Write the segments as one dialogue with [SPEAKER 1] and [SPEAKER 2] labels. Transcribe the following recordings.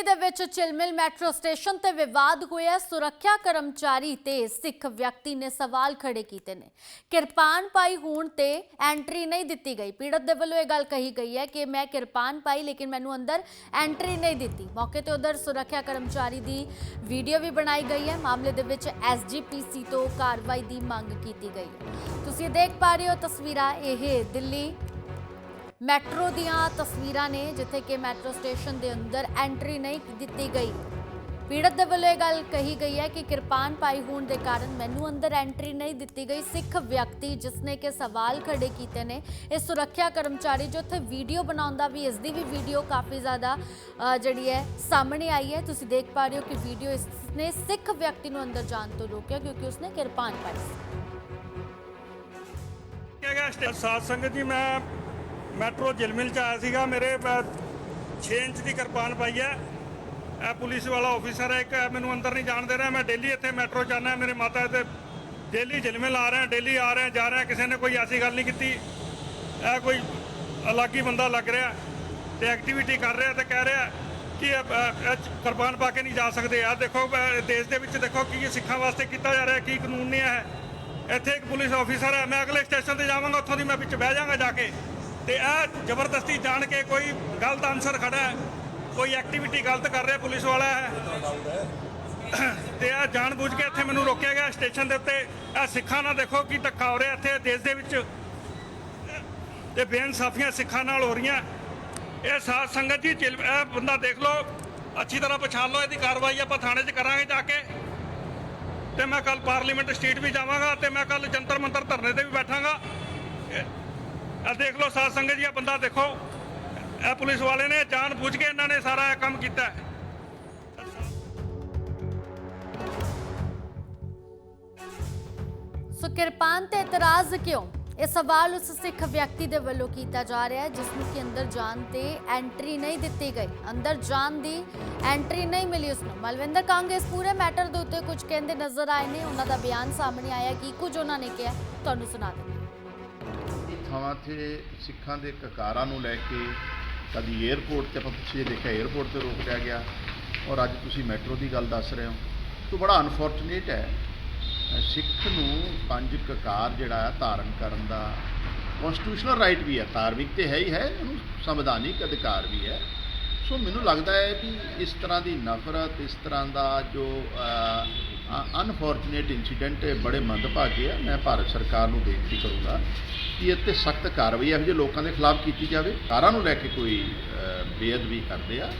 [SPEAKER 1] ਦਿੱਲੀ ਦੇ ਵਿੱਚ ਚਿਲਮਿਲ metro station ਤੇ ਵਿਵਾਦ ਹੋਇਆ। ਸੁਰੱਖਿਆ ਕਰਮਚਾਰੀ ਤੇ ਸਿੱਖ ਵਿਅਕਤੀ ਨੇ ਸਵਾਲ ਖੜੇ ਕੀਤੇ ਨੇ। ਕਿਰਪਾਨ ਪਾਈ ਹੋਣ ਤੇ ਐਂਟਰੀ ਨਹੀਂ ਦਿੱਤੀ ਗਈ। ਪੀੜਤ ਦੇ ਵੱਲੋਂ ਇਹ ਗੱਲ ਕਹੀ ਗਈ ਹੈ ਕਿ ਮੈਂ ਕਿਰਪਾਨ ਪਾਈ, ਲੇਕਿਨ ਮੈਨੂੰ ਅੰਦਰ ਐਂਟਰੀ ਨਹੀਂ ਦਿੱਤੀ। ਮੌਕੇ ਤੇ ਉਧਰ ਸੁਰੱਖਿਆ ਕਰਮਚਾਰੀ ਦੀ ਵੀਡੀਓ ਵੀ ਬਣਾਈ ਗਈ ਹੈ। ਮਾਮਲੇ ਦੇ ਵਿੱਚ ਐਸਜੀਪੀਸੀ ਤੋਂ ਕਾਰਵਾਈ ਦੀ ਮੰਗ ਕੀਤੀ ਗਈ ਤੁਸੀਂ ਦੇਖ ਪਾ ਰਹੇ ਹੋ ਤਸਵੀਰਾਂ। ਇਹ ਦਿੱਲੀ ਮੈਟਰੋ ਦੀਆਂ ਤਸਵੀਰਾਂ ਨੇ ਜਿੱਥੇ ਕਿ ਮੈਟਰੋ ਸਟੇਸ਼ਨ ਦੇ ਅੰਦਰ ਐਂਟਰੀ ਨਹੀਂ ਦਿੱਤੀ ਗਈ। ਪੀੜਤ ਦੇ ਵੱਲੋਂ ਇਹ ਗੱਲ ਕਹੀ ਗਈ ਹੈ ਕਿ ਕਿਰਪਾਨ ਪਾਈ ਹੋਣ ਦੇ ਕਾਰਨ ਮੈਨੂੰ ਅੰਦਰ ਐਂਟਰੀ ਨਹੀਂ ਦਿੱਤੀ ਗਈ। ਸਿੱਖ ਵਿਅਕਤੀ ਜਿਸਨੇ ਕਿ ਸਵਾਲ ਖੜੇ ਕੀਤੇ ਨੇ, ਇਹ ਸੁਰੱਖਿਆ ਕਰਮਚਾਰੀ ਜੋ ਉੱਥੇ ਵੀਡੀਓ ਬਣਾਉਂਦਾ ਵੀ, ਇਸ ਦੀ ਵੀ ਵੀਡੀਓ ਕਾਫੀ ਜ਼ਿਆਦਾ ਜਿਹੜੀ ਹੈ, ਸਾਹਮਣੇ ਆਈ ਹੈ। ਤੁਸੀਂ ਦੇਖ ਪਾ ਰਹੇ ਹੋ ਕਿ ਵੀਡੀਓ ਇਸ ਨੇ ਸਿੱਖ ਵਿਅਕਤੀ ਨੂੰ ਅੰਦਰ ਜਾਣ ਤੋਂ ਰੋਕਿਆ ਕਿਉਂਕਿ ਉਸਨੇ ਕਿਰਪਾਨ ਪਾਈ ਸੀ।
[SPEAKER 2] ਕਿਹਾ ਗਿਆ ਸਟੇ- ਸਾਧ ਸੰਗਤ ਜੀ, ਮੈਂ ਮੈਟਰੋ ਜਿਲਮਿਲ ਚ ਆਇਆ ਸੀਗਾ ਮੇਰੇ 6 ਇੰਚ ਦੀ ਕਿਰਪਾਨ ਪਾਈ ਹੈ। ਇਹ ਪੁਲਿਸ ਵਾਲਾ ਆਫੀਸਰ ਹੈ ਇੱਕ ਮੈਨੂੰ ਅੰਦਰ ਨਹੀਂ ਜਾਣ ਦੇ ਰਿਹਾ। ਮੈਂ ਡੇਲੀ ਇੱਥੇ ਮੈਟਰੋ ਜਾਣਾ ਮੇਰੇ ਮਾਤਾ ਤੇ ਡੇਲੀ ਜਿਲਮਿਲ ਆ ਰਿਹਾ ਡੇਲੀ ਆ ਰਿਹਾ ਜਾ ਰਿਹਾ ਕਿਸੇ ਨੇ ਕੋਈ ਐਸੀ ਗੱਲ ਨਹੀਂ ਕੀਤੀ। ਇਹ ਕੋਈ ਅਲੱਗ ਹੀ ਬੰਦਾ ਲੱਗ ਰਿਹਾ ਤੇ ਐਕਟੀਵਿਟੀ ਕਰ ਰਿਹਾ ਤੇ ਕਹਿ ਰਿਹਾ ਕਿ ਇਹ, ਕਿਰਪਾਨ ਪਾ ਕੇ ਨਹੀਂ ਜਾ ਸਕਦੇ। ਆ ਦੇਖੋ ਦੇਸ਼ ਦੇ ਵਿੱਚ ਦੇਖੋ ਕੀ ਸਿੱਖਾਂ ਵਾਸਤੇ ਕੀਤਾ ਜਾ ਰਿਹਾ ਕੀ ਕਾਨੂੰਨ ਨਹੀਂ ਹੈ ਇੱਥੇ ਇੱਕ ਪੁਲਿਸ ਆਫੀਸਰ ਹੈ ਮੈਂ ਅਗਲੇ ਸਟੇਸ਼ਨ ਤੇ ਜਾਵਾਂਗਾ ਉੱਥੋਂ ਦੀ ਮੈਂ ਵਿੱਚ ਬਹਿ ਜਾਵਾਂਗਾ ਜਾ ਕੇ। ਤੇ ਇਹ ਜ਼ਬਰਦਸਤੀ ਜਾਣ ਕੇ ਕੋਈ ਗਲਤ ਆਨਸਰ ਖੜਾ ਹੈ, ਕੋਈ ਐਕਟੀਵਿਟੀ ਗਲਤ ਕਰ ਰਿਹਾ ਪੁਲਿਸ ਵਾਲਾ ਹੈ। ਤੇ ਇਹ ਜਾਣ ਬੁੱਝ ਕੇ ਇੱਥੇ ਮੈਨੂੰ ਰੋਕਿਆ ਗਿਆ ਸਟੇਸ਼ਨ ਦੇ ਉੱਤੇ। ਇਹ ਸਿੱਖਾਂ ਨਾਲ ਦੇਖੋ ਕੀ ਧੱਕਾ ਹੋ ਰਿਹਾ ਇੱਥੇ ਦੇਸ਼ ਦੇ ਵਿੱਚ। ਤੇ ਬੇਇਨਸਾਫੀਆਂ ਸਿੱਖਾਂ ਨਾਲ ਹੋ ਰਹੀਆਂ। ਇਹ ਸਾਧ ਸੰਗਤ ਜੀ, ਚਿਲ- ਇਹ ਬੰਦਾ ਦੇਖ ਲਓ, ਅੱਛੀ ਤਰ੍ਹਾਂ ਪਛਾਣ ਲਓ, ਇਹਦੀ ਕਾਰਵਾਈ ਆਪਾਂ ਥਾਣੇ 'ਚ ਕਰਾਂਗੇ ਜਾ ਕੇ। ਤੇ ਮੈਂ ਕੱਲ ਪਾਰਲੀਮੈਂਟ ਸਟਰੀਟ ਵੀ ਜਾਵਾਂਗਾ ਤੇ ਮੈਂ ਕੱਲ ਜੰਤਰ ਮੰਤਰ ਧਰਨੇ ਤੇ ਵੀ ਬੈਠਾਂਗਾ। ਇਹ ਦੇਖ ਲਓ ਸਾਧ ਸੰਗਤ ਜੀ ਇਹ ਬੰਦਾ ਦੇਖੋ। ਇਹ ਪੁਲਿਸ ਵਾਲੇ ਨੇ ਜਾਣ ਬੁੱਝ ਕੇ ਇਹਨਾਂ ਨੇ ਸਾਰਾ ਇਹ ਕੰਮ ਕੀਤਾ ਹੈ।
[SPEAKER 1] ਸੋ ਕਿਰਪਾਨ ਤੇ ਇਤਰਾਜ਼ ਕਿਉਂ? ਇਹ ਸਵਾਲ ਉਸ ਸਿੱਖ ਵਿਅਕਤੀ ਦੇ ਵੱਲੋਂ ਕੀਤਾ ਜਾ ਰਿਹਾ ਹੈ, ਜਿਸ ਨੂੰ ਕਿ ਅੰਦਰ ਜਾਣ ਤੇ ਐਂਟਰੀ ਨਹੀਂ ਦਿੱਤੀ ਗਈ। ਅੰਦਰ ਜਾਣ ਦੀ ਐਂਟਰੀ ਨਹੀਂ ਮਿਲੀ ਉਸ ਨੂੰ। ਮਲਵਿੰਦਰ ਕੰਗ, ਇਸ ਪੂਰੇ ਮੈਟਰ ਦੇ ਉੱਤੇ ਕੁਝ ਕਹਿੰਦੇ ਨਜ਼ਰ ਆਏ ਨੇ। ਉਹਨਾਂ ਦਾ ਬਿਆਨ ਸਾਹਮਣੇ ਆਇਆ ਕਿ ਕੁਝ ਉਹਨਾਂ ਨੇ ਕਿਹਾ। ਤੁਹਾਨੂੰ ਸੁਣਾ ਦਿੰਦੇ
[SPEAKER 3] ਥਾਵਾਂ ਤੇ ਸਿੱਖਾਂ ਦੇ ਕਕਾਰਾਂ ਨੂੰ ਲੈ ਕੇ ਕਦੀ 에ਅਰਪੋਰਟ ਤੇ ਆਪਾਂ ਪਿੱਛੇ ਦੇਖਿਆ 에ਅਰਪੋਰਟ ਤੇ ਰੋਕ ਲਿਆ ਗਿਆ। ਔਰ ਅੱਜ ਤੁਸੀਂ ਮੈਟਰੋ ਦੀ ਗੱਲ ਦੱਸ ਰਹੇ ਹੋ। ਤੋਂ ਬੜਾ ਅਨਫੋਰਚੂਨੇਟ ਹੈ। ਸਿੱਖ ਨੂੰ ਪੰਜ ਕਕਾਰ ਜਿਹੜਾ ਧਾਰਨ ਕਰਨ ਦਾ ਕਨਸਟੀਟਿਊਸ਼ਨਲ ਰਾਈਟ ਵੀ ਹੈ। ਧਾਰਮਿਕ ਤੇ ਹੈ ਹੀ ਹੈ ਉਹਨੂੰ ਸੰਵਿਧਾਨਿਕ ਅਧਿਕਾਰ ਵੀ ਹੈ। ਸੋ ਮੈਨੂੰ ਲੱਗਦਾ ਹੈ ਕਿ ਇਸ ਤਰ੍ਹਾਂ ਦੀ ਨਫ਼ਰਤ, ਇਸ ਤਰ੍ਹਾਂ ਦਾ ਜੋ ਅਨਫੋਰਚੂਨੇਟ ਇਨਸੀਡੈਂਟ ਬੜੇ ਮੰਦਭਾਗੇ ਆ। ਮੈਂ ਭਾਰਤ ਸਰਕਾਰ ਨੂੰ ਬੇਨਤੀ ਕਰੂੰਗਾ ਕਿ ਇਹ ਤੇ ਸਖਤ ਕਾਰਵਾਈ ਇਹੋ ਜਿਹੇ ਲੋਕਾਂ ਦੇ ਖਿਲਾਫ ਕੀਤੀ ਜਾਵੇ। ਕਾਰਾਂ ਨੂੰ ਲੈ ਕੇ ਕੋਈ ਅ, ਬੇਅਦਬੀ ਕਰਦੇ ਆ।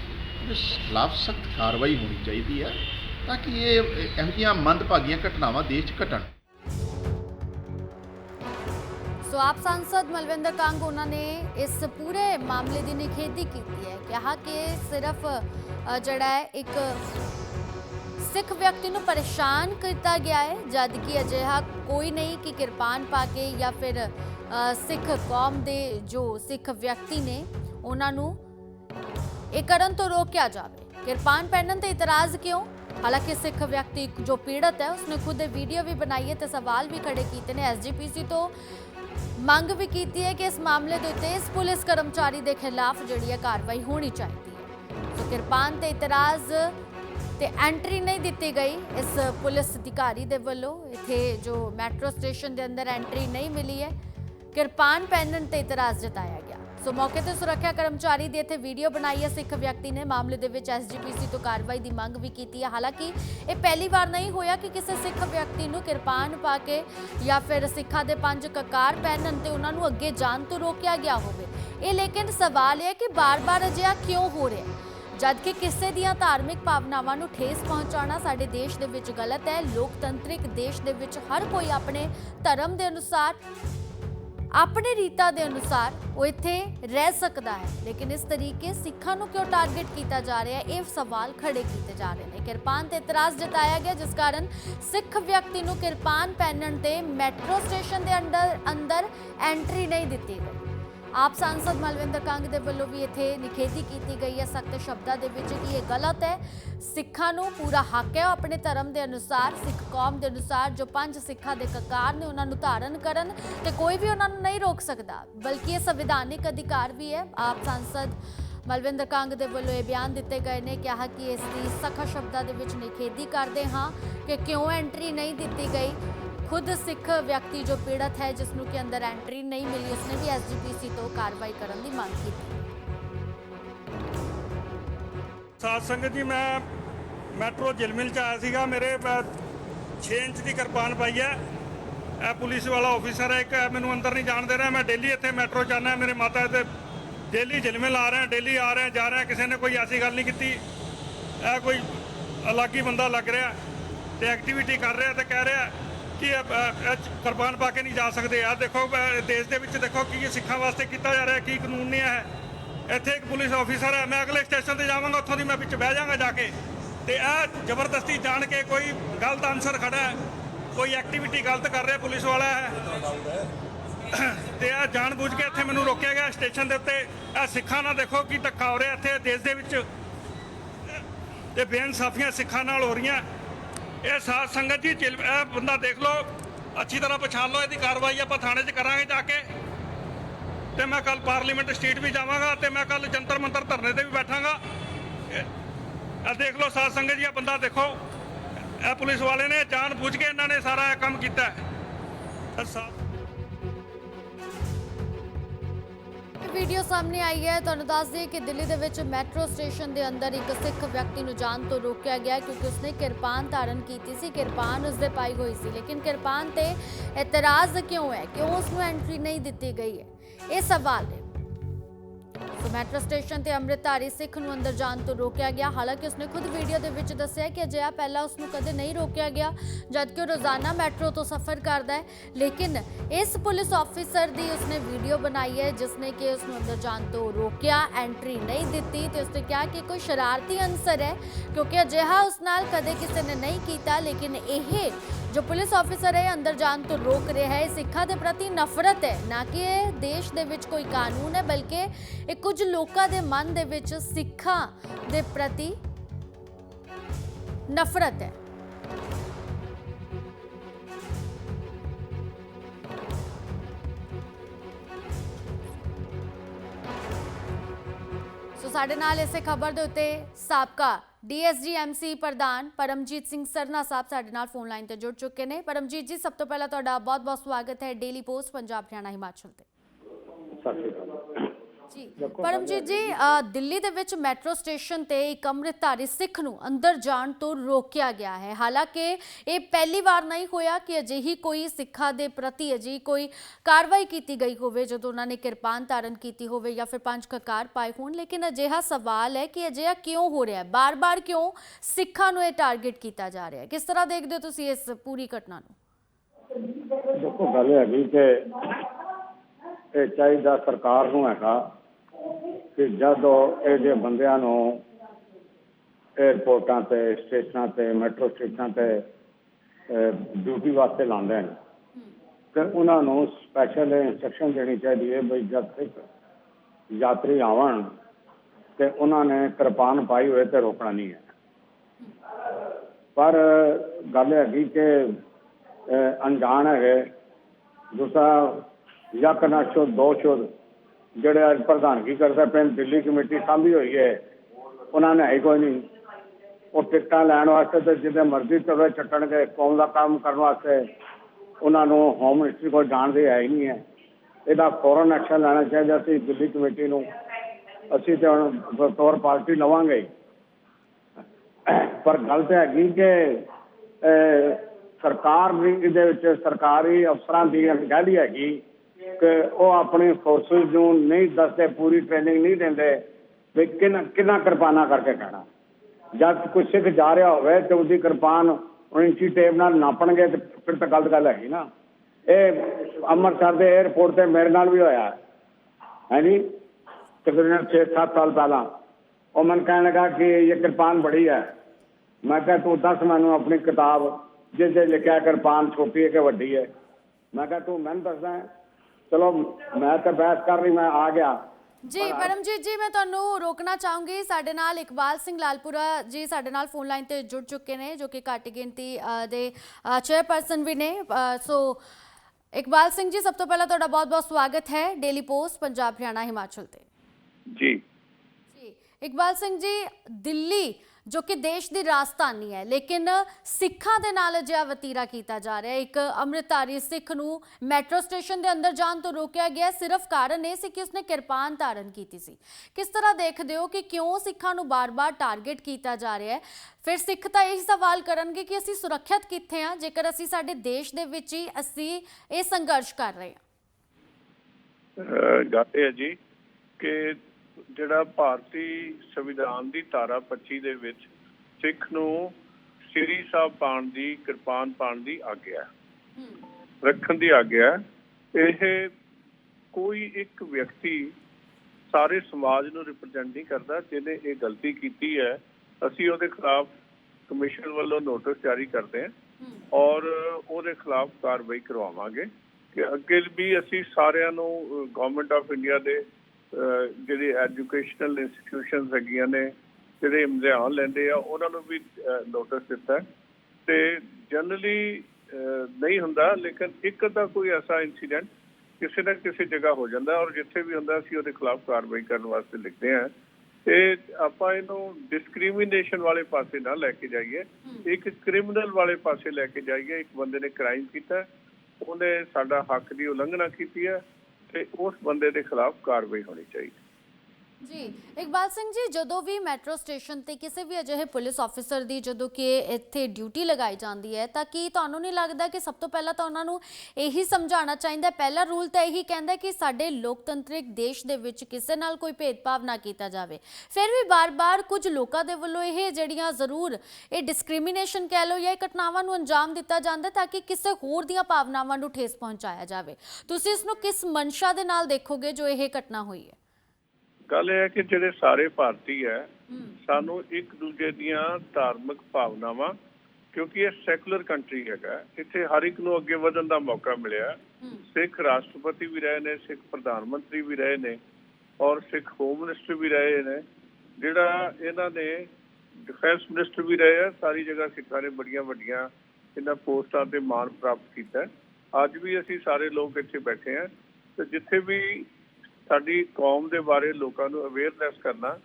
[SPEAKER 3] ਇਸ ਖਿਲਾਫ ਸਖਤ ਕਾਰਵਾਈ ਹੋਣੀ ਚਾਹੀਦੀ ਹੈ ਤਾਂ ਕਿ ਇਹ ਇਹੋ ਜਿਹੀਆਂ ਮੰਦਭਾਗੀਆਂ ਘਟਨਾਵਾਂ ਦੇਸ਼ 'ਚ ਘਟਣ।
[SPEAKER 1] ਸੋ ਆਪ ਸੰਸਦ ਮਲਵਿੰਦਰ ਕਾਂਗ ਉਹਨਾਂ ਨੇ ਇਸ ਪੂਰੇ ਮਾਮਲੇ ਦੀ ਨਿਖੇਧੀ ਕੀਤੀ ਹੈ। ਕਿਹਾ ਕਿ ਸਿਰਫ ਜਿਹੜਾ ਹੈ ਇੱਕ ਸਿੱਖ ਵਿਅਕਤੀ ਨੂੰ ਪਰੇਸ਼ਾਨ ਕੀਤਾ ਗਿਆ ਹੈ, ਜਦ ਕਿ ਅਜਿਹਾ ਕੋਈ ਨਹੀਂ ਕਿ ਕਿਰਪਾਨ ਪਾ ਕੇ ਜਾਂ ਫਿਰ ਸਿੱਖ ਕੌਮ ਦੇ ਜੋ ਸਿੱਖ ਵਿਅਕਤੀ ਨੇ, ਉਹਨਾਂ ਨੂੰ ਇਹ ਕਰਨ ਤੋਂ ਰੋਕਿਆ ਜਾਵੇ। ਕਿਰਪਾਨ ਪਹਿਨਣ ਤੇ ਇਤਰਾਜ਼ ਕਿਉਂ? ਹਾਲਾਂਕਿ ਸਿੱਖ ਵਿਅਕਤੀ ਜੋ ਪੀੜਤ ਹੈ, ਉਸਨੇ ਖੁਦ ਵੀਡੀਓ ਵੀ ਬਣਾਈ ਹੈ ਤੇ ਸਵਾਲ ਵੀ ਖੜੇ ਕੀਤੇ ਨੇ। ਐਸਜੀਪੀਸੀ ਤੋਂ ਮੰਗ ਵੀ ਕੀਤੀ ਹੈ ਕਿ ਇਸ ਮਾਮਲੇ ਦੇ ਉੱਤੇ ਇਸ ਪੁਲਿਸ ਕਰਮਚਾਰੀ ਦੇ ਖਿਲਾਫ ਜਿਹੜੀ ਹੈ ਕਾਰਵਾਈ ਹੋਣੀ ਚਾਹੀਦੀ ਹੈ। ਸੋ ਕਿਰਪਾਨ ਤੇ ਇਤਰਾਜ਼ ਤੇ ਐਂਟਰੀ ਨਹੀਂ ਦਿੱਤੀ ਗਈ ਇਸ ਪੁਲਿਸ ਅਧਿਕਾਰੀ ਦੇ ਵੱਲੋਂ। ਇੱਥੇ ਜੋ ਮੈਟਰੋ ਸਟੇਸ਼ਨ ਦੇ ਅੰਦਰ ਐਂਟਰੀ ਨਹੀਂ ਮਿਲੀ ਹੈ। ਕਿਰਪਾਨ ਪਹਿਨਣ ਤੇ ਇਤਰਾਜ਼ ਜਤਾਇਆ ਗਿਆ। ਸੋ ਮੌਕੇ ਤੇ ਸੁਰੱਖਿਆ ਕਰਮਚਾਰੀ ਦੀ ਇੱਥੇ ਵੀਡੀਓ ਬਣਾਈ ਹੈ। ਸਿੱਖ ਵਿਅਕਤੀ ਨੇ ਮਾਮਲੇ ਦੇ ਵਿੱਚ ਐਸਜੀਪੀਸੀ ਤੋਂ ਕਾਰਵਾਈ ਦੀ ਮੰਗ ਵੀ ਕੀਤੀ ਹੈ। ਹਾਲਾਂਕਿ ਇਹ ਪਹਿਲੀ ਵਾਰ ਨਹੀਂ ਹੋਇਆ ਕਿ ਕਿਸੇ ਸਿੱਖ ਵਿਅਕਤੀ ਨੂੰ ਕਿਰਪਾਨ ਪਾ ਕੇ ਜਾਂ ਫਿਰ ਸਿੱਖਾਂ ਦੇ ਪੰਜ ਕਕਾਰ ਪਹਿਨਣ ਤੇ ਉਹਨਾਂ ਨੂੰ ਅੱਗੇ ਜਾਣ ਤੋਂ ਰੋਕਿਆ ਗਿਆ ਹੋਵੇ। ਇਹ ਲੇਕਿਨ ਸਵਾਲ ਇਹ ਹੈ ਕਿ ਬਾਰ-ਬਾਰ ਅਜਿਹਾ ਕਿਉਂ ਹੋ ਰਿਹਾ ਹੈ? ਜਦਕਿ ਕਿਸੇ ਦੀਆਂ ਧਾਰਮਿਕ ਭਾਵਨਾਵਾਂ ਨੂੰ ਠੇਸ ਪਹੁੰਚਾਉਣਾ ਸਾਡੇ ਦੇਸ਼ ਦੇ ਵਿੱਚ ਗਲਤ ਹੈ, ਲੋਕਤੰਤਰਿਕ ਦੇਸ਼ ਦੇ ਵਿੱਚ ਹਰ ਕੋਈ ਆਪਣੇ ਧਰਮ ਦੇ ਅਨੁਸਾਰ, ਆਪਣੇ ਰੀਤਾਂ ਦੇ ਅਨੁਸਾਰ ਉਹ ਇੱਥੇ ਰਹਿ ਸਕਦਾ ਹੈ। ਲੇਕਿਨ ਇਸ ਤਰੀਕੇ ਸਿੱਖਾਂ ਨੂੰ ਕਿਉਂ ਟਾਰਗੇਟ ਕੀਤਾ ਜਾ ਰਿਹਾ ਹੈ, ਇਹ ਸਵਾਲ ਖੜੇ ਕੀਤੇ ਜਾ ਰਹੇ ਨੇ। ਕਿਰਪਾਨ ਤੇ ਇਤਰਾਜ਼ ਜਤਾਇਆ ਗਿਆ, ਜਿਸ ਕਾਰਨ ਸਿੱਖ ਵਿਅਕਤੀ ਨੂੰ ਕਿਰਪਾਨ ਪਹਿਨਣ ਤੇ ਮੈਟਰੋ ਸਟੇਸ਼ਨ ਦੇ ਅੰਦਰ ਅੰਦਰ ਐਂਟਰੀ ਨਹੀਂ ਦਿੱਤੀ ਗਈ। ਆਪ ਸੰਸਦ ਮਲਵਿੰਦਰ ਕੰਗ ਦੇ ਵੱਲੋਂ ਵੀ ਇੱਥੇ ਨਿਖੇਧੀ ਕੀਤੀ ਗਈ ਹੈ ਸਖਤ ਸ਼ਬਦਾਂ ਦੇ ਵਿੱਚ ਕਿ ਇਹ ਗਲਤ ਹੈ। ਸਿੱਖਾਂ ਨੂੰ ਪੂਰਾ ਹੱਕ ਹੈ ਉਹ ਆਪਣੇ ਧਰਮ ਦੇ ਅਨੁਸਾਰ, ਸਿੱਖ ਕੌਮ ਦੇ ਅਨੁਸਾਰ ਜੋ ਪੰਜ ਸਿੱਖਾਂ ਦੇ ਕਕਾਰ ਨੇ ਉਹਨਾਂ ਨੂੰ ਧਾਰਨ ਕਰਨ ਤੇ ਕੋਈ ਵੀ ਉਹਨਾਂ ਨੂੰ ਨਹੀਂ ਰੋਕ ਸਕਦਾ। ਬਲਕਿ ਇਹ ਸੰਵਿਧਾਨਿਕ ਅਧਿਕਾਰ ਵੀ ਹੈ। ਆਪ ਸੰਸਦ ਮਲਵਿੰਦਰ ਕੰਗ ਦੇ ਵੱਲੋਂ ਇਹ ਬਿਆਨ ਦਿੱਤੇ ਗਏ ਨੇ, ਕਿਹਾ ਕਿ ਇਸ ਦੀ ਸਖਤ ਸ਼ਬਦਾਂ ਦੇ ਵਿੱਚ ਨਿਖੇਧੀ ਕਰਦੇ ਹਾਂ ਕਿ ਕਿਉਂ ਐਂਟਰੀ ਨਹੀਂ ਦਿੱਤੀ ਗਈ। ਖੁਦ ਸਿੱਖ ਵਿਅਕਤੀ ਜੋ ਪੀੜਤ ਹੈ ਜਿਸ ਨੂੰ ਕਿ ਅੰਦਰ ਐਂਟਰੀ ਨਹੀਂ ਮਿਲੀ, ਉਸਨੇ ਵੀ ਐਸਜੀਪੀਸੀ ਤੋਂ ਕਾਰਵਾਈ ਕਰਨ ਦੀ ਮੰਗ ਕੀਤੀ।
[SPEAKER 2] ਸਾਧ ਸੰਗਤ ਜੀ, ਮੈਂ ਮੈਟਰੋ ਜਿਲਮਿਲ ਚ ਆਇਆ ਸੀਗਾ। ਮੇਰੇ 6 ਇੰਚ ਦੀ ਕਿਰਪਾਨ ਪਾਈ ਹੈ। ਇਹ ਪੁਲਿਸ ਵਾਲਾ ਆਫੀਸਰ ਹੈ, ਇੱਕ ਮੈਨੂੰ ਅੰਦਰ ਨਹੀਂ ਜਾਣ ਦੇ ਰਿਹਾ। ਮੈਂ ਡੇਲੀ ਇੱਥੇ ਮੈਟਰੋ ਚ ਆਉਂਦਾ, ਮੇਰੇ ਮਾਤਾ ਤੇ ਡੇਲੀ ਜਿਲਮਿਲ ਆ ਰਹੇ ਡੇਲੀ ਆ ਰਹੇ, ਜਾ ਰਹੇ। ਕਿਸੇ ਨੇ ਕੋਈ ਐਸੀ ਗੱਲ ਨਹੀਂ ਕੀਤੀ। ਇਹ ਕੋਈ ਅਲੱਗ ਹੀ ਬੰਦਾ ਲੱਗ ਰਿਹਾ ਤੇ ਐਕਟੀਵਿਟੀ ਕਰ ਰਿਹਾ ਤੇ ਕਹਿ ਰਿਹਾ ਕਿ ਕੁਰਬਾਨ ਪਾ ਕੇ ਨਹੀਂ ਜਾ ਸਕਦੇ। ਆ ਦੇਖੋ ਦੇਸ਼ ਦੇ ਵਿੱਚ ਦੇਖੋ ਕੀ ਸਿੱਖਾਂ ਵਾਸਤੇ ਕੀਤਾ ਜਾ ਰਿਹਾ ਕੀ ਕਾਨੂੰਨ ਨਹੀਂ ਹੈ। ਇੱਥੇ ਇੱਕ ਪੁਲਿਸ ਆਫੀਸਰ ਹੈ, ਮੈਂ ਅਗਲੇ ਸਟੇਸ਼ਨ ਤੇ ਜਾਵਾਂਗਾ, ਉੱਥੋਂ ਦੀ ਮੈਂ ਵਿੱਚ ਬਹਿ ਜਾਵਾਂਗਾ ਜਾ ਕੇ। ਤੇ ਇਹ ਜ਼ਬਰਦਸਤੀ ਜਾਣ ਕੇ ਕੋਈ ਗਲਤ ਆਨਸਰ ਖੜਾ ਹੈ, ਕੋਈ ਐਕਟੀਵਿਟੀ ਗਲਤ ਕਰ ਰਿਹਾ ਪੁਲਿਸ ਵਾਲਾ ਹੈ। ਤੇ ਇਹ ਜਾਣ ਬੁੱਝ ਕੇ ਇੱਥੇ ਮੈਨੂੰ ਰੋਕਿਆ ਗਿਆ ਸਟੇਸ਼ਨ ਦੇ ਉੱਤੇ। ਇਹ ਸਿੱਖਾਂ ਨਾਲ ਦੇਖੋ ਕੀ ਧੱਕਾ ਹੋ ਰਿਹਾ ਇੱਥੇ ਦੇਸ਼ ਦੇ ਵਿੱਚ। ਤੇ ਬੇਇਨਸਾਫੀਆਂ ਸਿੱਖਾਂ ਨਾਲ ਹੋ ਰਹੀਆਂ। ਇਹ ਸਾਧ ਸੰਗਤ ਜੀ, ਚਿਲ- ਇਹ ਬੰਦਾ ਦੇਖ ਲਓ, ਅੱਛੀ ਤਰ੍ਹਾਂ ਪਛਾਣ ਲਓ, ਇਹਦੀ ਕਾਰਵਾਈ ਆਪਾਂ ਥਾਣੇ 'ਚ ਕਰਾਂਗੇ ਜਾ ਕੇ। ਤੇ ਮੈਂ ਕੱਲ ਪਾਰਲੀਮੈਂਟ ਸਟਰੀਟ ਵੀ ਜਾਵਾਂਗਾ ਤੇ ਮੈਂ ਕੱਲ ਜੰਤਰ ਮੰਤਰ ਧਰਨੇ ਤੇ ਵੀ ਬੈਠਾਂਗਾ। ਇਹ ਦੇਖ ਲਓ ਸਾਧ ਸੰਗਤ ਜੀ, ਇਹ ਬੰਦਾ ਦੇਖੋ, ਇਹ ਪੁਲਿਸ ਵਾਲੇ ਨੇ ਜਾਣ ਬੁੱਝ ਕੇ ਇਹਨਾਂ ਨੇ ਸਾਰਾ ਇਹ ਕੰਮ ਕੀਤਾ। ਹੈ ਇਹ ਸਾ-
[SPEAKER 1] ਵੀਡੀਓ ਸਾਹਮਣੇ ਆਈ ਹੈ। ਤੁਹਾਨੂੰ ਦੱਸ ਦਈਏ ਕਿ ਦਿੱਲੀ ਦੇ ਵਿੱਚ ਮੈਟਰੋ ਸਟੇਸ਼ਨ ਦੇ ਅੰਦਰ ਇੱਕ ਸਿੱਖ ਵਿਅਕਤੀ ਨੂੰ ਜਾਣ ਤੋਂ ਰੋਕਿਆ ਗਿਆ ਕਿਉਂਕਿ ਉਸਨੇ ਕਿਰਪਾਨ ਧਾਰਨ ਕੀਤੀ ਸੀ। ਕਿਰਪਾਨ ਉਸਦੇ ਪਾਈ ਹੋਈ ਸੀ। ਲੇਕਿਨ ਕਿਰਪਾਨ ਤੇ ਇਤਰਾਜ਼ ਕਿਉਂ ਹੈ? ਕਿਉਂ ਉਸ ਨੂੰ ਐਂਟਰੀ ਨਹੀਂ ਦਿੱਤੀ ਗਈ ਹੈ? ਇਹ ਸਵਾਲ ਹੈ ਸੋ ਮੈਟਰੋ ਸਟੇਸ਼ਨ ਤੇ ਅੰਮ੍ਰਿਤਧਾਰੀ ਸਿੱਖ ਨੂੰ ਅੰਦਰ ਜਾਣ ਤੋਂ ਰੋਕਿਆ ਗਿਆ। ਹਾਲਾਂਕਿ ਉਸਨੇ ਖੁਦ ਵੀਡੀਓ ਦੇ ਵਿੱਚ ਦੱਸਿਆ ਕਿ ਅਜਿਹਾ ਪਹਿਲਾਂ ਉਸ ਨੂੰ ਕਦੇ ਨਹੀਂ ਰੋਕਿਆ ਗਿਆ, ਜਦਕਿ ਉਹ ਰੋਜ਼ਾਨਾ ਮੈਟਰੋ ਤੋਂ ਸਫ਼ਰ ਕਰਦਾ ਹੈ। ਲੇਕਿਨ ਇਸ ਪੁਲਿਸ ਆਫੀਸਰ ਦੀ ਉਸਨੇ ਵੀਡੀਓ ਬਣਾਈ ਹੈ, ਜਿਸਨੇ ਕਿ ਉਸ ਨੂੰ ਅੰਦਰ ਜਾਣ ਤੋਂ ਰੋਕਿਆ, ਐਂਟਰੀ ਨਹੀਂ ਦਿੱਤੀ ਤੇ ਉਸਨੇ ਕਿਹਾ ਕਿ ਕੋਈ ਸ਼ਰਾਰਤੀ ਅਨਸਰ ਹੈ, ਕਿਉਂਕਿ ਅਜਿਹਾ ਉਸ ਨਾਲ ਕਦੇ ਕਿਸੇ ਨੇ ਨਹੀਂ ਕੀਤਾ। ਲੇਕਿਨ ਇਹ ਜੋ ਪੁਲਿਸ ਆਫੀਸਰ ਹੈ ਅੰਦਰ ਜਾਣ ਤੋਂ ਰੋਕ ਰਿਹਾ ਹੈ, ਇਹ ਸਿੱਖਾਂ ਦੇ ਪ੍ਰਤੀ ਨਫ਼ਰਤ ਹੈ। ਨਾ ਕਿ ਇਹ ਦੇਸ਼ ਦੇ ਵਿੱਚ ਕੋਈ ਕਾਨੂੰਨ ਹੈ, ਬਲਕਿ ਇਹ ਕੁਝ ਲੋਕਾਂ ਦੇ ਮਨ ਦੇ ਵਿੱਚ ਸਿੱਖਾਂ ਦੇ ਪ੍ਰਤੀ ਨਫ਼ਰਤ ਹੈ। ਸਾਡੇ ਨਾਲ ਇਸੇ ਖਬਰ ਦੇ ਉੱਤੇ ਸਾਬਕਾ ਡੀਐਸਜੀ ਐਮਸੀ ਪ੍ਰਧਾਨ ਪਰਮਜੀਤ ਸਿੰਘ ਸਰਨਾ ਸਾਹਿਬ ਸਾਡੇ ਨਾਲ ਫੋਨ ਲਾਈਨ ਤੇ ਜੁੜ ਚੁੱਕੇ ਨੇ। ਪਰਮਜੀਤ ਜੀ, ਸਭ ਤੋਂ ਪਹਿਲਾਂ ਤੁਹਾਡਾ ਬਹੁਤ-ਬਹੁਤ ਸਵਾਗਤ ਹੈ ਡੇਲੀ ਪੋਸਟ ਪੰਜਾਬ ਹਰਿਆਣਾ ਹਿਮਾਚਲ ਤੇ।
[SPEAKER 4] ਸਤਿ ਸ਼੍ਰੀ ਅਕਾਲ।
[SPEAKER 1] ਜੀ ਪਰਮਜੀਤ ਜੀ ਦਿੱਲੀ ਦੇ ਵਿੱਚ ਮੈਟਰੋ ਸਟੇਸ਼ਨ ਤੇ ਇੱਕ ਅੰਮ੍ਰਿਤਧਾਰੀ ਸਿੱਖ ਨੂੰ ਅੰਦਰ ਜਾਣ ਤੋਂ ਰੋਕਿਆ ਗਿਆ ਹੈ। ਹਾਲਾਂਕਿ ਇਹ ਪਹਿਲੀ ਵਾਰ ਨਹੀਂ ਹੋਇਆ ਕਿ ਅਜਿਹੀ ਕੋਈ ਸਿੱਖਾਂ ਦੇ ਪ੍ਰਤੀ ਅਜਿਹੀ ਕੋਈ ਕਾਰਵਾਈ ਕੀਤੀ ਗਈ ਹੋਵੇ ਜਦੋਂ ਉਹਨਾਂ ਨੇ ਕਿਰਪਾਨ ਧਾਰਨ ਕੀਤੀ ਹੋਵੇ ਜਾਂ ਫਿਰ ਪੰਜ ਕਕਾਰ ਪਾਏ ਹੋਣ। ਲੇਕਿਨ ਅਜਿਹਾ ਸਵਾਲ ਹੈ ਕਿ ਅਜਿਹਾ ਕਿਉਂ ਹੋ ਰਿਹਾ ਹੈ? ਬਾਰ-ਬਾਰ ਕਿਉਂ ਸਿੱਖਾਂ ਨੂੰ ਇਹ ਟਾਰਗੇਟ ਕੀਤਾ ਜਾ ਰਿਹਾ ਹੈ? ਕਿਸ ਤਰ੍ਹਾਂ ਦੇਖਦੇ ਹੋ ਤੁਸੀਂ ਇਸ ਪੂਰੀ ਘਟਨਾ ਨੂੰ?
[SPEAKER 4] ਦੇਖੋ ਗੱਲ ਹੈਗੀ ਕਿ ਇਹ ਚਾਹੀਦਾ ਸਰਕਾਰ ਨੂੰ ਹੈਗਾ ਕਿ ਜਦੋਂ ਇਹ ਜੇ ਬੰਦਿਆਂ ਨੂੰ 에어ਪੋਰਟਾਂ ਤੇ ਸਟੇਸ਼ਨਾਂ ਤੇ ਮੈਟਰੋ ਸਟੇਸ਼ਨਾਂ ਤੇ ਡਿਊਟੀ ਵਾਸਤੇ ਲਾਉਂਦੇ ਨੇ, ਤੇ ਉਹਨਾਂ ਨੂੰ ਸਪੈਸ਼ਲ ਇੰਸਟਰਕਸ਼ਨ ਦੇਣੀ ਚਾਹੀਦੀ ਹੈ ਬਈ ਜਦ ਤੱਕ ਯਾਤਰੀ ਆਵਣ ਤੇ ਉਹਨਾਂ ਨੇ ਕਿਰਪਾਨ ਪਾਈ ਹੋਏ ਤੇ ਰੋਕਣਾ ਨਹੀਂ ਹੈ। ਪਰ ਗੱਲ ਹੈਗੀ ਕਿ ਅਣਜਾਣ ਹੈਗੇ, ਦੂਸਰਾ ਯਕ ਨਾ ਸ਼ੋ ਦੋ ਸ਼ੋ ਜਿਹੜੇ ਅੱਜ ਪ੍ਰਧਾਨਗੀ ਕਰਦਾ ਪਿੰਡ ਦਿੱਲੀ ਕਮੇਟੀ ਸਾਂਭੀ ਹੋਈ ਹੈ, ਉਹਨਾਂ ਨੇ ਹੈ ਹੀ ਕੋਈ ਨਹੀਂ। ਉਹ ਟਿਕਟਾਂ ਲੈਣ ਵਾਸਤੇ ਤੇ ਜਿੱਦੇ ਮਰਜ਼ੀ ਤਵੇ ਚੱਟਣਗੇ ਕੌਮ ਦਾ ਕੰਮ ਕਰਨ ਵਾਸਤੇ, ਉਹਨਾਂ ਨੂੰ ਹੋਮ ਮਿਨਿਸਟਰੀ ਕੋਲ ਜਾਣ ਦੇ ਹੈ ਹੀ ਨਹੀਂ ਹੈ। ਇਹਦਾ ਫੌਰਨ ਐਕਸ਼ਨ ਲੈਣਾ ਚਾਹੀਦਾ ਸੀ ਦਿੱਲੀ ਕਮੇਟੀ ਨੂੰ। ਅਸੀਂ ਤੇ ਹੁਣ ਬਤੌਰ ਪਾਰਟੀ ਲਵਾਂਗੇ। ਪਰ ਗੱਲ ਤਾਂ ਹੈਗੀ ਕਿ ਸਰਕਾਰ ਵੀ ਇਹਦੇ ਵਿੱਚ ਸਰਕਾਰੀ ਅਫਸਰਾਂ ਦੀ ਅਣਗਹਿਲੀ ਹੈਗੀ। ਉਹ ਆਪਣੀ ਫੋਰਸਿਸ ਨੂੰ ਨਹੀਂ ਦੱਸਦੇ, ਪੂਰੀ ਟ੍ਰੇਨਿੰਗ ਨਹੀਂ ਦਿੰਦੇ, ਵੀ ਕਿੰਨਾ ਕਿੰਨਾ ਕਿਰਪਾਨਾ ਕਰਕੇ ਕਹਿਣਾ। ਜਦ ਕੋਈ ਸਿੱਖ ਜਾ ਰਿਹਾ ਹੋਵੇ ਤੇ ਉਹਦੀ ਕਿਰਪਾਨ ਇੰਚੀ ਟੇਪ ਨਾਲ ਨਾਪਣਗੇ ਤੇ ਫਿਰ ਤਾਂ ਗਲਤ ਗੱਲ ਹੈਗੀ ਨਾ। ਇਹ ਅੰਮ੍ਰਿਤਸਰ ਦੇ 에ਅਰਪੋਰਟ ਤੇ ਮੇਰੇ ਨਾਲ ਵੀ ਹੋਇਆ। ਹੈ ਜੀ ਤਕਰੀਬਨ 6-7 ਸਾਲ ਪਹਿਲਾਂ। ਉਹ ਮਨ ਕਹਿਣ ਲੱਗਾ ਕਿ ਇਹ ਕਿਰਪਾਨ ਬੜੀ ਹੈ। ਮੈਂ ਕਿਹਾ, ਤੂੰ ਦੱਸ ਮੈਨੂੰ ਆਪਣੀ ਕਿਤਾਬ, ਜਿਸ ਤੇ ਲਿਖਿਆ ਕਿਰਪਾਨ ਛੋਟੀ ਹੈ ਕਿ ਵੱਡੀ ਹੈ? ਮੈਂ ਕਿਹਾ, ਤੂੰ ਮੈਨੂੰ ਦੱਸਦਾ ਹੈ। ਚਲੋ ਮੈਂ ਤਾਂ ਬਹਿਸ ਕਰ ਰਹੀ ਮੈਂ ਆ ਗਿਆ।
[SPEAKER 1] ਜੀ ਪਰਮਜੀਤ ਜੀ ਮੈਂ ਤੁਹਾਨੂੰ ਰੋਕਣਾ ਚਾਹੂੰਗੀ। ਸਾਡੇ ਨਾਲ ਇਕਬਾਲ ਸਿੰਘ ਲਾਲਪੁਰਾ ਜੀ ਸਾਡੇ ਨਾਲ ਫੋਨ ਲਾਈਨ ਤੇ ਜੁੜ ਚੁੱਕੇ ਨੇ ਜੋ ਕਿ ਘੱਟ ਗਿਣਤੀ ਅ, ਦੇ ਚੇਅਰਪਰਸਨ ਵੀ ਨੇ। ਅ, ਸੋ ਇਕਬਾਲ ਸਿੰਘ ਜੀ ਸਭ ਤੋਂ ਪਹਿਲਾਂ ਤੁਹਾਡਾ ਬਹੁਤ-ਬਹੁਤ ਸਵਾਗਤ ਹੈ ਡੇਲੀ ਪੋਸਟ ਪੰਜਾਬ ਹਰਿਆਣਾ ਹਿਮਾਚਲ ਤੇ।
[SPEAKER 5] ਜੀ।
[SPEAKER 1] ਜੀ ਇਕਬਾਲ ਸਿੰਘ ਜੀ ਦਿੱਲੀ ਜੋ ਕਿ ਦੇਸ਼ ਦੀ ਰਾਜਧਾਨੀ ਹੈ, ਲੇਕਿਨ ਸਿੱਖਾਂ ਦੇ ਨਾਲ ਅਜਿਹਾ ਵਤੀਰਾ ਕੀਤਾ ਜਾ ਰਿਹਾ ਹੈ। ਇੱਕ ਅੰਮ੍ਰਿਤਧਾਰੀ ਸਿੱਖ ਨੂੰ ਮੈਟਰੋ ਸਟੇਸ਼ਨ ਦੇ ਅੰਦਰ ਜਾਣ ਤੋਂ ਰੋਕਿਆ ਗਿਆ। ਸਿਰਫ ਕਾਰਨ ਇਹ ਸੀ ਕਿ ਉਸਨੇ ਕਿਰਪਾਨ ਧਾਰਨ ਕੀਤੀ ਸੀ। ਕਿਸ ਤਰ੍ਹਾਂ ਦੇਖਦੇ ਹੋ ਕਿ ਕਿਉਂ ਸਿੱਖਾਂ ਨੂੰ ਬਾਰ-ਬਾਰ ਟਾਰਗੇਟ ਕੀਤਾ ਜਾ ਰਿਹਾ ਹੈ? ਫਿਰ ਸਿੱਖ ਤਾਂ ਇਹ ਸਵਾਲ ਕਰਨਗੇ ਕਿ ਅਸੀਂ ਸੁਰੱਖਿਅਤ ਕਿੱਥੇ ਹਾਂ, ਜੇਕਰ ਅਸੀਂ ਸਾਡੇ ਦੇਸ਼ ਦੇ ਵਿੱਚ ਹੀ ਅਸੀਂ ਇਹ ਸੰਘਰਸ਼ ਕਰ ਰਹੇ ਹਾਂ।
[SPEAKER 5] ਗੱਲ ਹੈ ਜੀ ਕਿ ਜਿਹੜਾ ਭਾਰਤੀ ਸੰਵਿਧਾਨ ਦੀ ਧਾਰਾ 25 ਦੇ ਵਿੱਚ ਸਿੱਖ ਨੂੰ ਸ੍ਰੀ ਸਾਹਿਬ ਪਾਣ ਦੀ ਕਿਰਪਾਨ ਪਾਣ ਦੀ ਆਗਿਆ। ਰੱਖਣ ਦੀ ਆਗਿਆ। ਇਹ ਕੋਈ ਇੱਕ ਵਿਅਕਤੀ ਸਾਰੇ ਸਮਾਜ ਨੂੰ ਰਿਪਰੈਜ਼ੈਂਟ ਨਹੀਂ ਕਰਦਾ ਜਿਹਨੇ ਇਹ ਗਲਤੀ ਕੀਤੀ ਹੈ ਅਸੀਂ ਉਹਦੇ ਖਿਲਾਫ ਕਮਿਸ਼ਨ ਵੱਲੋਂ ਨੋਟਿਸ ਜਾਰੀ ਕਰਦੇ ਹਾਂ ਔਰ ਉਹਦੇ ਖਿਲਾਫ ਕਾਰਵਾਈ ਕਰਵਾਵਾਂਗੇ ਕਿ ਅੱਗੇ ਵੀ ਅਸੀਂ ਸਾਰਿਆਂ ਨੂੰ ਗਵਰਨਮੈਂਟ ਆਫ ਇੰਡੀਆ ਦੇ ਜਿਹੜੇ ਐਜੂਕੇਸ਼ਨਲ ਇੰਸਟੀਟਿਊਸ਼ਨਸ ਹੈਗੀਆਂ ਨੇ ਜਿਹੜੇ ਇਮਤਿਹਾਨ ਲੈਂਦੇ ਆ ਉਹਨਾਂ ਨੂੰ ਵੀ ਨੋਟਿਸ ਦਿੱਤਾ। ਤੇ ਜਨਰਲੀ ਨਹੀਂ ਹੁੰਦਾ ਲੇਕਿਨ ਇੱਕ ਤਾਂ ਕੋਈ ਐਸਾ ਇਨਸੀਡੈਂਟ ਕਿਸੇ ਨਾ ਕਿਸੇ ਜਗ੍ਹਾ ਹੋ ਜਾਂਦਾ ਔਰ ਜਿੱਥੇ ਵੀ ਹੁੰਦਾ ਅਸੀਂ ਉਹਦੇ ਖਿਲਾਫ ਕਾਰਵਾਈ ਕਰਨ ਵਾਸਤੇ ਲਿਖਦੇ ਹਾਂ। ਤੇ ਆਪਾਂ ਇਹਨੂੰ ਡਿਸਕ੍ਰਿਮੀਨੇਸ਼ਨ ਵਾਲੇ ਪਾਸੇ ਨਾ ਲੈ ਕੇ ਜਾਈਏ। ਇੱਕ ਕ੍ਰਿਮੀਨਲ ਵਾਲੇ ਪਾਸੇ ਲੈ ਕੇ ਜਾਈਏ। ਇੱਕ ਬੰਦੇ ਨੇ ਕ੍ਰਾਈਮ ਕੀਤਾ ਉਹਨੇ ਸਾਡਾ ਹੱਕ ਦੀ ਉਲੰਘਣਾ ਕੀਤੀ ਹੈ। ਤੇ ਉਸ ਬੰਦੇ ਦੇ ਖਿਲਾਫ ਕਾਰਵਾਈ ਹੋਣੀ ਚਾਹੀਦੀ।
[SPEAKER 1] ਜੀ, ਇਕਬਾਲ ਸਿੰਘ ਜੀ, ਜਦੋਂ ਵੀ ਮੈਟਰੋ ਸਟੇਸ਼ਨ ਤੇ ਕਿਸੇ ਵੀ ਅਜਿਹੇ ਪੁਲਿਸ ਆਫੀਸਰ ਦੀ ਜਦੋਂ ਕਿ ਇੱਥੇ ਡਿਊਟੀ ਲਗਾਈ ਜਾਂਦੀ ਹੈ, ਤਾਂ ਕੀ ਤੁਹਾਨੂੰ ਨਹੀਂ ਲੱਗਦਾ ਕਿ ਸਭ ਤੋਂ ਪਹਿਲਾਂ ਤਾਂ ਉਹਨਾਂ ਨੂੰ ਇਹੀ ਸਮਝਾਉਣਾ ਚਾਹੀਦਾ ਪਹਿਲਾ ਰੂਲ ਤਾਂ ਇਹੀ ਕਹਿੰਦਾ ਕਿ ਸਾਡੇ ਲੋਕਤੰਤਰਿਕ ਦੇਸ਼ ਦੇ ਵਿੱਚ ਕਿਸੇ ਨਾਲ ਕੋਈ ਭੇਦਭਾਵ ਨਾ ਕੀਤਾ ਜਾਵੇ। ਫਿਰ ਵੀ ਬਾਰ-ਬਾਰ ਕੁਝ ਲੋਕਾਂ ਦੇ ਵੱਲੋਂ ਇਹ ਜਿਹੜੀਆਂ ਜ਼ਰੂਰ, ਇਹ ਡਿਸਕ੍ਰਿਮੀਨੇਸ਼ਨ ਕਹਿ ਲਓ ਜਾਂ ਇਹ ਘਟਨਾਵਾਂ ਨੂੰ ਅੰਜਾਮ ਦਿੱਤਾ ਜਾਂਦਾ ਤਾਂ ਕਿ ਕਿਸੇ ਹੋਰ ਦੀਆਂ ਭਾਵਨਾਵਾਂ ਨੂੰ ਠੇਸ ਪਹੁੰਚਾਇਆ ਜਾਵੇ। ਤੁਸੀਂ ਇਸ ਨੂੰ ਕਿਸ ਮਨਸ਼ਾ ਦੇ ਨਾਲ ਦੇਖੋਗੇ ਜੋ ਇਹ ਘਟਨਾ ਹੋਈ ਹੈ?
[SPEAKER 5] ਗੱਲ ਇਹ ਹੈ ਕਿ ਜਿਹੜੇ ਸਾਰੇ ਭਾਰਤੀ ਹੈ ਸਾਨੂੰ ਇੱਕ ਦੂਜੇ ਦੀਆਂ ਧਾਰਮਿਕ ਭਾਵਨਾਵਾਂ ਕਿਉਂਕਿ ਇਹ ਸੈਕੂਲਰ ਕੰਟਰੀ ਹੈਗਾ ਇੱਥੇ ਹਰ ਇੱਕ ਨੂੰ ਅੱਗੇ ਵਧਣ ਦਾ ਮੌਕਾ ਮਿਲਿਆ। ਸਿੱਖ ਰਾਸ਼ਟਰਪਤੀ ਵੀ ਰਹੇ ਨੇ ਸਿੱਖ ਪ੍ਰਧਾਨ ਮੰਤਰੀ ਵੀ ਰਹੇ ਨੇ ਔਰ ਸਿੱਖ ਹੋਮ ਮਿਨਿਸਟਰ ਵੀ ਰਹੇ ਨੇ ਜਿਹੜਾ ਇਹਨਾਂ ਨੇ ਡਿਫੈਂਸ ਮਿਨਿਸਟਰ ਵੀ ਰਹੇ ਆ ਸਾਰੀ ਜਗ੍ਹਾ ਸਿੱਖਾਂ ਨੇ ਬੜੀਆਂ ਵੱਡੀਆਂ ਇਹਨਾਂ ਪੋਸਟਾਂ ਤੇ ਮਾਣ ਪ੍ਰਾਪਤ ਕੀਤਾ। ਅੱਜ ਵੀ ਅਸੀਂ ਸਾਰੇ ਲੋਕ ਇੱਥੇ ਬੈਠੇ ਆ ਤੇ ਜਿੱਥੇ ਵੀ ਸਾਡੀ ਕੌਮ ਦੇ ਬਾਰੇ ਲੋਕਾਂ ਨੂੰ ਅਵੇਅਰਨੈਸ ਕਰਨਾ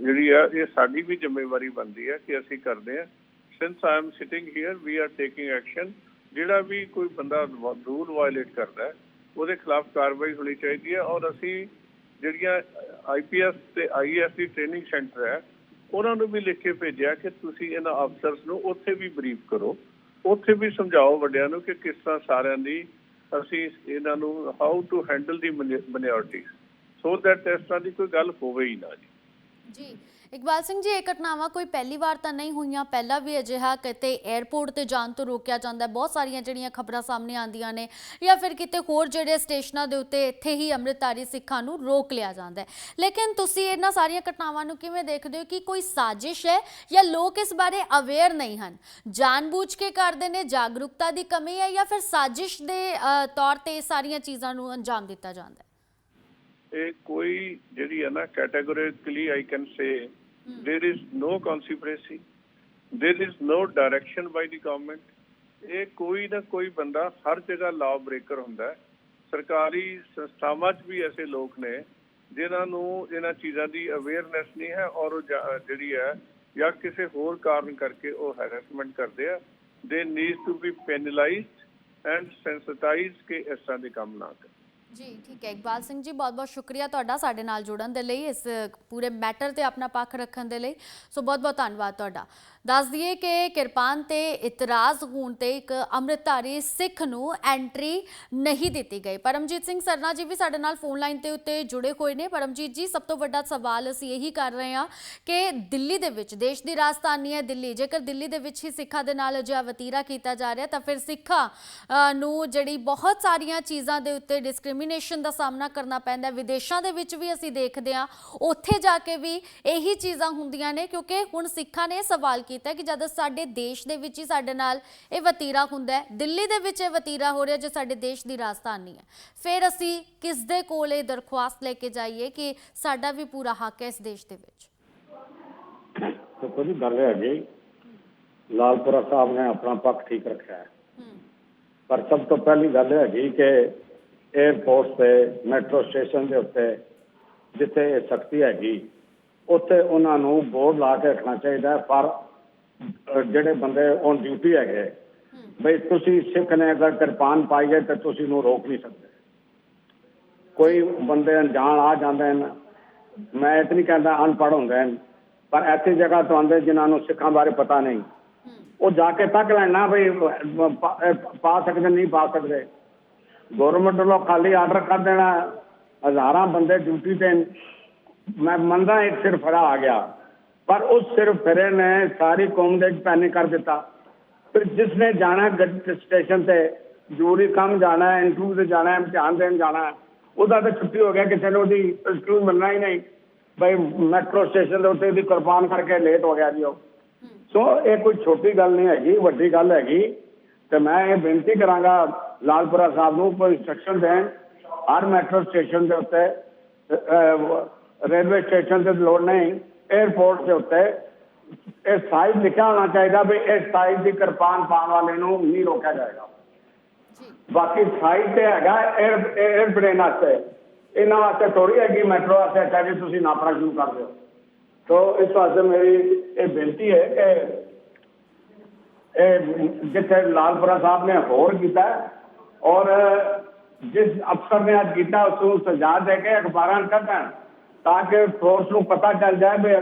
[SPEAKER 5] ਜਿਹੜੀ ਆ, ਇਹ ਸਾਡੀ ਵੀ ਜ਼ਿੰਮੇਵਾਰੀ ਬਣਦੀ ਹੈ ਕਿ ਅਸੀਂ ਕਰਦੇ ਆ। Since I am sitting here we are taking action ਜਿਹੜਾ ਵੀ ਕੋਈ ਬੰਦਾ ਰੂਲ ਵਾਇਲੇਟ ਕਰਦਾ ਹੈ ਉਹਦੇ ਖਿਲਾਫ ਕਾਰਵਾਈ ਹੋਣੀ ਚਾਹੀਦੀ ਹੈ ਔਰ ਅਸੀਂ ਜਿਹੜੀਆਂ ਆਈਪੀਐਸ ਤੇ ਆਈਐਸ ਦੀ ਟ੍ਰੇਨਿੰਗ ਸੈਂਟਰ ਹੈ, ਉਹਨਾਂ ਨੂੰ ਵੀ ਲਿਖ ਕੇ ਭੇਜਿਆ ਕਿ ਤੁਸੀਂ ਇਹਨਾਂ ਅਫਸਰਸ ਨੂੰ ਉੱਥੇ ਵੀ ਬਰੀਫ ਕਰੋ। ਉੱਥੇ ਵੀ ਸਮਝਾਓ ਵੱਡਿਆਂ ਨੂੰ ਕਿ ਕਿਸ ਤਰ੍ਹਾਂ ਸਾਰਿਆਂ ਦੀ ਅਸੀਂ ਇਹਨਾਂ ਨੂੰ how to handle the minority so that ਇਸ ਤਰ੍ਹਾਂ ਦੀ ਕੋਈ ਗੱਲ ਹੋਵੇ ਹੀ ਨਾ ਜੀ।
[SPEAKER 1] ਜੀ। ਇਕਬਾਲ ਸਿੰਘ ਜੀ, ਇਹ ਘਟਨਾਵਾਂ ਕੋਈ ਪਹਿਲੀ ਵਾਰ ਤਾਂ ਨਹੀਂ ਹੋਈਆਂ, ਪਹਿਲਾਂ ਵੀ ਅਜਿਹਾ ਕਿਤੇ 에ਅਰਪੋਰਟ ਤੇ ਜਾਣ ਤੋਂ ਰੋਕਿਆ ਜਾਂਦਾ ਹੈ। ਬਹੁਤ ਸਾਰੀਆਂ ਜਿਹੜੀਆਂ ਖਬਰਾਂ ਸਾਹਮਣੇ ਆਉਂਦੀਆਂ ਨੇ ਜਾਂ ਫਿਰ ਕਿਤੇ ਹੋਰ ਜਿਹੜੇ ਸਟੇਸ਼ਨਾਂ ਦੇ ਉੱਤੇ ਇੱਥੇ ਹੀ ਅੰਮ੍ਰਿਤਧਾਰੀ ਸਿੱਖਾਂ ਨੂੰ ਰੋਕ ਲਿਆ ਜਾਂਦਾ ਹੈ। ਲੇਕਿਨ ਤੁਸੀਂ ਇਹਨਾਂ ਸਾਰੀਆਂ ਘਟਨਾਵਾਂ ਨੂੰ ਕਿਵੇਂ ਦੇਖਦੇ ਹੋ? ਕਿ ਕੋਈ ਸਾਜ਼ਿਸ਼ ਹੈ ਜਾਂ ਲੋਕ ਇਸ ਬਾਰੇ ਅਵੇਅਰ ਨਹੀਂ ਹਨ? ਜਾਣਬੁੱਝ ਕੇ ਕਰਦੇ ਨੇ, ਜਾਗਰੂਕਤਾ ਦੀ ਕਮੀ ਹੈ ਜਾਂ ਫਿਰ ਸਾਜ਼ਿਸ਼ ਦੇ ਤੌਰ ਤੇ ਸਾਰੀਆਂ ਚੀਜ਼ਾਂ ਨੂੰ ਅੰਜਾਮ ਦਿੱਤਾ ਜਾਂਦਾ ਹੈ?
[SPEAKER 5] ਇਹ ਕੋਈ ਜਿਹੜੀ ਹੈ ਨਾ categorically I can say There is no consequency. There is no direction by the government. ਇਹ ਕੋਈ ਨਾ ਕੋਈ ਬੰਦਾ ਹਰ ਜਗ੍ਹਾ ਲਾਅ ਬ੍ਰੇਕਰ ਹੁੰਦਾ ਹੈ ਸਰਕਾਰੀ ਸੰਸਥਾਵਾਂ 'ਚ ਵੀ ਐਸੇ ਲੋਕ ਨੇ ਜਿਨ੍ਹਾਂ ਨੂੰ ਇਹਨਾਂ ਚੀਜ਼ਾਂ ਦੀ ਅਵੇਅਰਨੈਸ ਨਹੀਂ ਹੈ ਔਰ ਉਹ ਜਿਹੜੀ ਹੈ ਜਾਂ ਕਿਸੇ ਹੋਰ ਕਾਰਨ ਕਰਕੇ ਉਹ ਹੈਰੈਸਮੈਂਟ ਕਰਦੇ ਆ they needs to be penalised and sensitised ਕਿ ਇਸ ਤਰ੍ਹਾਂ ਦੇ ਕੰਮ ਨਾ ਕਰਨ
[SPEAKER 1] ਜੀ, ਠੀਕ ਹੈ। ਇਕਬਾਲ ਸਿੰਘ ਜੀ ਬਹੁਤ ਬਹੁਤ ਸ਼ੁਕਰੀਆ ਤੁਹਾਡਾ ਸਾਡੇ ਨਾਲ ਜੁੜਨ ਦੇ ਲਈ, ਇਸ ਪੂਰੇ ਮੈਟਰ ਤੇ ਆਪਣਾ ਪੱਖ ਰੱਖਣ ਦੇ ਲਈ। ਸੋ ਬਹੁਤ ਬਹੁਤ ਧੰਨਵਾਦ ਤੁਹਾਡਾ। ਦੱਸ ਦਈਏ ਕਿ ਕਿਰਪਾਨ ਤੇ ਇਤਰਾਜ਼ ਹੋਣ ਤੇ ਇੱਕ ਅੰਮ੍ਰਿਤਧਾਰੀ ਸਿੱਖ ਨੂੰ ਐਂਟਰੀ ਨਹੀਂ ਦਿੱਤੀ ਗਈ। ਪਰਮਜੀਤ ਸਿੰਘ ਸਰਨਾ ਜੀ ਵੀ ਸਾਡੇ ਨਾਲ ਫੋਨ ਲਾਈਨ ਤੇ ਉੱਤੇ ਜੁੜੇ ਹੋਏ ਨੇ। ਪਰਮਜੀਤ ਜੀ, ਸਭ ਤੋਂ ਵੱਡਾ ਸਵਾਲ ਅਸੀਂ ਇਹੀ ਕਰ ਰਹੇ ਹਾਂ ਕਿ ਦਿੱਲੀ ਦੇ ਵਿੱਚ, ਦੇਸ਼ ਦੀ ਰਾਜਧਾਨੀ ਹੈ ਦਿੱਲੀ, ਜੇਕਰ ਦਿੱਲੀ ਦੇ ਵਿੱਚ ਹੀ ਸਿੱਖਾਂ ਦੇ ਨਾਲ ਅਜਿਹਾ ਵਤੀਰਾ ਕੀਤਾ ਜਾ ਰਿਹਾ, ਤਾਂ ਫਿਰ ਸਿੱਖਾਂ ਨੂੰ ਜਿਹੜੀ ਬਹੁਤ ਸਾਰੀਆਂ ਚੀਜ਼ਾਂ ਦੇ ਉੱਤੇ ਡਿਸਕ੍ਰਿਮੀਨੇਸ਼ਨ ਦਾ ਸਾਹਮਣਾ ਕਰਨਾ ਪੈਂਦਾ ਹੈ। ਵਿਦੇਸ਼ਾਂ ਦੇ ਵਿੱਚ ਵੀ ਅਸੀਂ ਦੇਖਦੇ ਹਾਂ। ਉੱਥੇ ਜਾ ਕੇ ਵੀ ਇਹੀ ਚੀਜ਼ਾਂ ਹੁੰਦੀਆਂ ਨੇ ਕਿਉਂਕਿ ਹੁਣ ਸਿੱਖਾਂ ਨੇ ਸਵਾਲ ਕੀਤਾ ਕਿ ਜਦ ਸਾਡੇ ਦੇਸ਼ ਦੇ ਵਿੱਚ ਹੀ ਸਾਡੇ ਨਾਲ ਇਹ ਵਤੀਰਾ ਹੁੰਦਾ ਹੈ ਦਿੱਲੀ ਦੇ ਵਿੱਚ ਇਹ ਵਤੀਰਾ ਹੋ ਰਿਹਾ ਜੋ ਸਾਡੇ ਦੇਸ਼ ਦੀ ਰਾਜਧਾਨੀ ਹੈ। ਫਿਰ ਅਸੀਂ ਕਿਸ ਦੇ ਕੋਲ ਇਹ ਦਰਖਾਸਤ ਲੈ ਕੇ ਜਾਈਏ ਕਿ ਸਾਡਾ ਵੀ ਪੂਰਾ ਹੱਕ ਹੈ ਇਸ ਦੇਸ਼ ਦੇ ਵਿੱਚ?
[SPEAKER 4] ਤੇ ਕੋਈ ਗੱਲ ਹੈ ਜੀ ਲਾਲਪੁਰਾ ਸਾਹਿਬ ਨੇ ਆਪਣਾ ਪੱਖ ਠੀਕ ਰੱਖਿਆ ਹੈ। ਪਰ ਸਭ ਤੋਂ ਪਹਿਲੀ ਗੱਲ ਇਹ ਹੈਗੀ ਕਿ 에ਅਰਪੋਰਟ ਤੇ ਮੈਟਰੋ ਸਟੇਸ਼ਨ ਦੇ ਉੱਤੇ, ਜਿੱਥੇ ਇਹ ਸਖਤੀ ਹੈਗੀ, ਉੱਥੇ ਉਹਨਾਂ ਨੂੰ ਬੋਰਡ ਲਾ ਕੇ ਰੱਖਣਾ ਚਾਹੀਦਾ ਪਰ ਜਿਹੜੇ ਬੰਦੇ ਔਨ ਡਿਊਟੀ ਹੈਗੇ, ਬਈ ਤੁਸੀਂ ਸਿੱਖ ਨੇ, ਅਗਰ ਕਿਰਪਾਨ ਪਾਈ ਹੈ, ਤਾਂ ਤੁਸੀਂ ਨੂੰ ਰੋਕ ਨਹੀਂ ਸਕਦੇ। ਕੋਈ ਬੰਦੇ ਅਣਜਾਣ ਆ ਜਾਂਦੇ ਨੇ ਮੈਂ ਇਹ ਤਾਂ ਨਹੀਂ ਕਹਿੰਦਾ ਅਨਪੜ੍ਹ ਹੁੰਦੇ ਨੇ ਪਰ ਐਸੀ ਜਗ੍ਹਾ ਤੋਂ ਆਉਂਦੇ ਜਿਨ੍ਹਾਂ ਨੂੰ ਸਿੱਖਾਂ ਬਾਰੇ ਪਤਾ ਨਹੀਂ। ਉਹ ਜਾ ਕੇ ਤੱਕ ਲੈਣਾ ਬਈ ਪਾ ਸਕਦੇ, ਨਹੀਂ ਪਾ ਸਕਦੇ। ਗਵਰਨਮੈਂਟ ਵੱਲੋਂ ਖਾਲੀ ਆਰਡਰ ਕਰ ਦੇਣਾ ਹਜ਼ਾਰਾਂ ਬੰਦੇ ਡਿਊਟੀ ਤੇ। ਮੈਂ ਮੰਨਦਾ ਇੱਕ ਸਿਰ ਫੜਾ ਆ ਗਿਆ ਪਰ ਉਸ ਸਿਰ ਫਿਰੇ ਨੇ ਸਾਰੀ ਕੌਮ ਦੇ ਪੈਨਿਕ ਕਰ ਦਿੱਤਾ। ਫਿਰ ਜਿਸ ਨੇ ਜਾਣਾ ਗੱਡੀ ਸਟੇਸ਼ਨ ਤੇ ਜ਼ਰੂਰੀ ਕੰਮ ਜਾਣਾ ਹੈ ਇੰਟਰਵਿਊ ਤੇ ਜਾਣਾ ਹੈ ਇਮਤਿਹਾਨ ਦੇਣ ਜਾਣਾ ਹੈ ਉਹਦਾ ਤਾਂ ਛੁੱਟੀ ਹੋ ਗਿਆ ਕਿਸੇ ਨੂੰ ਉਹਦੀ ਐਕਸਕਿਊਜ਼ ਮਿਲਣਾ ਹੀ ਨਹੀਂ। ਬਈ ਮੈਟਰੋ ਸਟੇਸ਼ਨ ਦੇ ਉੱਤੇ ਦੀ ਕੁਰਬਾਨ ਕਰਕੇ ਲੇਟ ਹੋ ਗਿਆ ਜੀ ਉਹ। ਸੋ ਇਹ ਕੋਈ ਛੋਟੀ ਗੱਲ ਨਹੀਂ ਹੈਗੀ ਵੱਡੀ ਗੱਲ ਹੈਗੀ। ਤੇ ਮੈਂ ਇਹ ਬੇਨਤੀ ਕਰਾਂਗਾ ਲਾਲਪੁਰਾ ਸਾਹਿਬ ਨੂੰ ਕੋਈ ਇੰਸਟਰਕਸ਼ਨ ਦੇਣ। ਹਰ ਮੈਟਰੋ ਸਟੇਸ਼ਨ ਦੇ ਉੱਤੇ ਰੇਲਵੇ ਸਟੇਸ਼ਨ ਤੇ ਲੋੜ ਨਹੀਂ 에ਅਰਪੋਰਟ ਦੇ ਉੱਤੇ। ਇਹ ਸਾਈਜ਼ ਲਿਖਿਆ ਹੋਣਾ ਚਾਹੀਦਾ ਵੀ ਇਸ ਸਾਈਜ਼ ਦੀ ਕਿਰਪਾਨ ਪਾਉਣ ਵਾਲੇ ਨੂੰ ਨਹੀਂ ਰੋਕਿਆ ਜਾਏਗਾ। ਬਾਕੀ ਸਾਈਜ਼ ਤੇ ਹੈਗਾ 에ਅਰ 에ਅਰਪਲੇਨ ਵਾਸਤੇ। ਇਹਨਾਂ ਵਾਸਤੇ ਥੋੜੀ ਹੈਗੀ ਮੈਟਰੋ ਵਾਸਤੇ ਹੈ ਵੀ ਤੁਸੀਂ ਨਾਪਣਾ ਸ਼ੁਰੂ ਕਰ ਦਿਓ। ਤੋਂ ਇਸ ਵਾਸਤੇ ਮੇਰੀ ਇਹ ਬੇਨਤੀ ਹੈ ਕਿ ਇਹ ਜਿੱਥੇ ਲਾਲਪੁਰਾ ਸਾਹਿਬ ਨੇ ਹੋਰ ਕੀਤਾ ਹੈ ਔਰ ਜਿਸ ਅਫਸਰ ਨੇ ਅੱਜ ਕੀਤਾ ਉਸ ਨੂੰ ਸਜ਼ਾ ਦੇ ਕੇ ਅਖਬਾਰਾਂ 'ਚ ਕੱਢਣ ਤਾਂ ਕਿ ਫੋਰਸ ਨੂੰ ਪਤਾ ਚੱਲ ਜਾਏ ਵੀ